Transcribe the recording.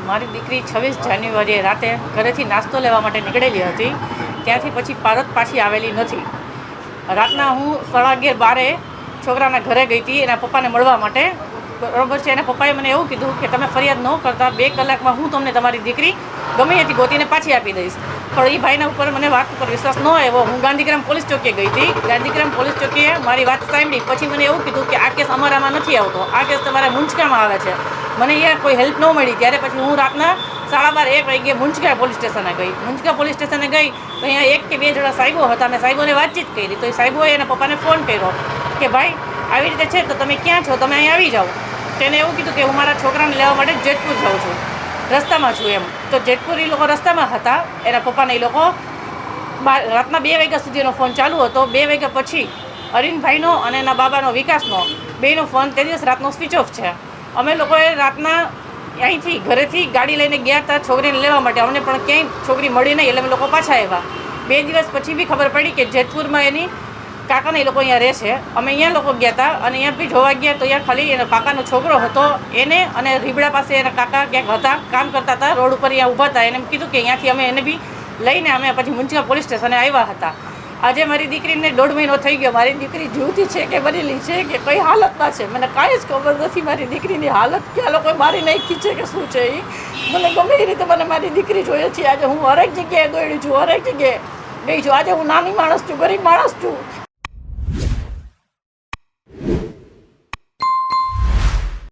મારી દીકરી છવ્વીસ જાન્યુઆરીએ રાતે ઘરેથી નાસ્તો લેવા માટે નીકળેલી હતી. ત્યાંથી પછી પારત પાછી આવેલી નથી. રાતના હું સાડા અગિયાર બારે છોકરાના ઘરે ગઈ હતી એના પપ્પાને મળવા માટે. બરોબર છે, એના પપ્પાએ મને એવું કીધું કે તમે ફરિયાદ ન કરતા બે કલાકમાં હું તમને તમારી દીકરી ગમે હતી ગોતીને પાછી આપી દઈશ. પણ એ ભાઈના ઉપર મને વાત ઉપર વિશ્વાસ ન આવ્યો. હું ગાંધીગ્રામ પોલીસ ચોકીએ ગઈ હતી. ગાંધીગ્રામ પોલીસ ચોકીએ મારી વાત સાંભળી. પછી મને એવું કીધું કે આ કેસ અમારામાં નથી આવતો. આ કેસ તમારા મુંચકામાં આવે છે. મને અહીંયા કોઈ હેલ્પ ન મળી. ત્યારે પછી હું રાતના સાડા બાર, એક વાગ્યે મુંજકા પોલીસ સ્ટેશને ગઈ. મુંજકા પોલીસ સ્ટેશને ગઈ તો અહીંયા એક કે બે જણા સાહેબો હતા. મેં સાહેબોને વાતચીત કરી. તો એ સાહેબોએ એના પપ્પાને ફોન કર્યો કે, ભાઈ, આવી રીતે છે તો તમે ક્યાં છો? તમે અહીં આવી જાઓ. તેને એવું કીધું કે, હું મારા છોકરાને લેવા માટે જેતપુર જાઉં છું. રસ્તામાં છું એમ. તો જેતપુર એ લોકો રસ્તામાં હતા. એના પપ્પાને એ લોકો રાતના બે વાગ્યા સુધીનો ફોન ચાલુ હતો. બે વાગ્યા પછી અરીનભાઈનો અને એના બાબાનો વિકાસનો બેયનો ફોન તે દિવસ રાતનો સ્વિચ ઓફ છે અમે લોકોએ રાતના અહીંથી ઘરેથી ગાડી લઈને ગયા હતા છોકરીને લેવા માટે. અમને પણ ક્યાંય છોકરી મળી નહીં એટલે અમે લોકો પાછા આવ્યા. બે દિવસ પછી બી ખબર પડી કે જેતપુરમાં એની કાકાને એ લોકો અહીંયા રહે છે. અમે અહીંયા લોકો ગયા હતા અને અહીંયા બી જોવા ગયા તો અહીંયા ખાલી એનો કાકાનો છોકરો હતો, એને અને રીબડા પાસે એના કાકા ક્યાંક હતા, કામ કરતા હતા, રોડ ઉપર અહીંયા ઊભા હતા. એને એમ કીધું કે અહીંયાથી અમે એને બી લઈને અમે પછી મુંજીયા પોલીસ સ્ટેશને આવ્યા હતા. આજે મારી દીકરીને દોઢ મહિનો થઈ ગયો. મારી દીકરી જીવતી છે કે મરેલી છે કે કઈ હાલતમાં છે? મને કાંઈ જ ખબર નથી મારી દીકરીની હાલત કે આ લોકોએ મારી નાખી છે કે શું છે એ મને ગમે એ રીતે મને મારી દીકરી જોઈએ છે. આજે હું હરેક જગ્યાએ દોડી છું, હરેક જગ્યાએ ગઈ છું. આજે હું નાની માણસ છું, ગરીબ માણસ છું.